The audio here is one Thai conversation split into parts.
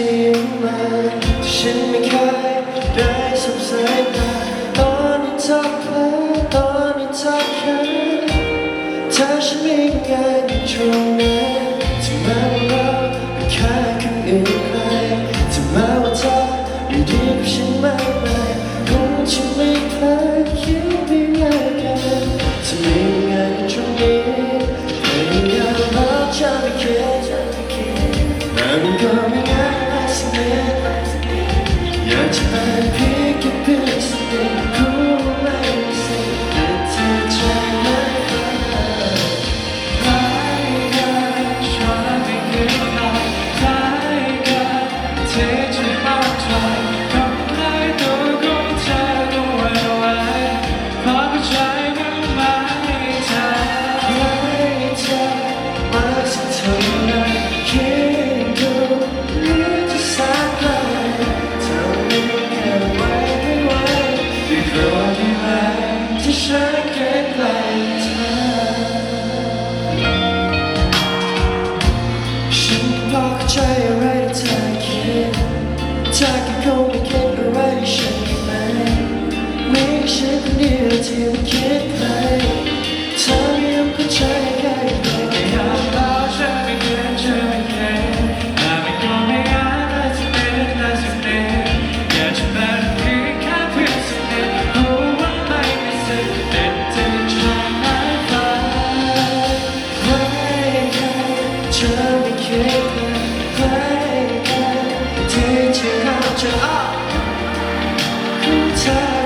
ที่มัฉันไม่เคยได้สบสายตาตอนที่เธอเพลตอนที่เธอเคยถ้าฉันไม่งานอยู่ตรงนั้นจะมาว่าเราไม่นแค่คนอื่นใครจะมาว่าเธออยู่ดีกับฉันมากมายคงจะไม่เคยคิดไปง่ายกินจะไม่งานอยู่ตรงนี้แต่งานว่าจะไม่คิดแต่มันก็ไม่ง่าย เธอก็คงไม่คิดอะไรใช่ไหมไม่ใช่คนเดียวที่ไม่คิดไปเธอยังเข้าใจแค่ไหนไม่เคยเจะอ้าใจอะคือเธอ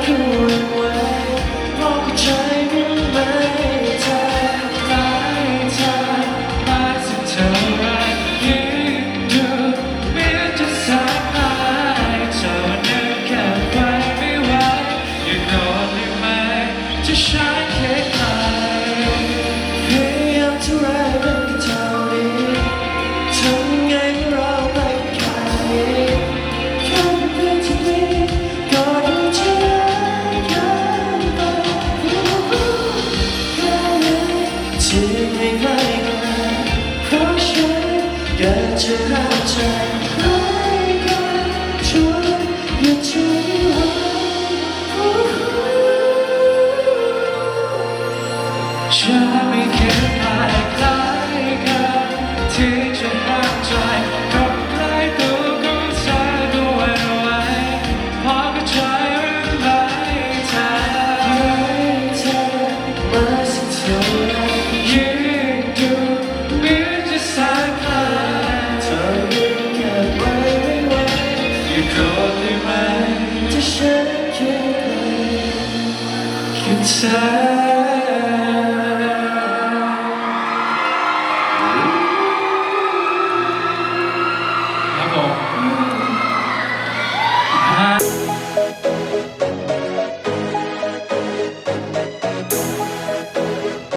จะหาใจใครกันช่วยอย่าช่วยไว้ฉันไม่คิดหลายคล้ายกันที่จะ ไ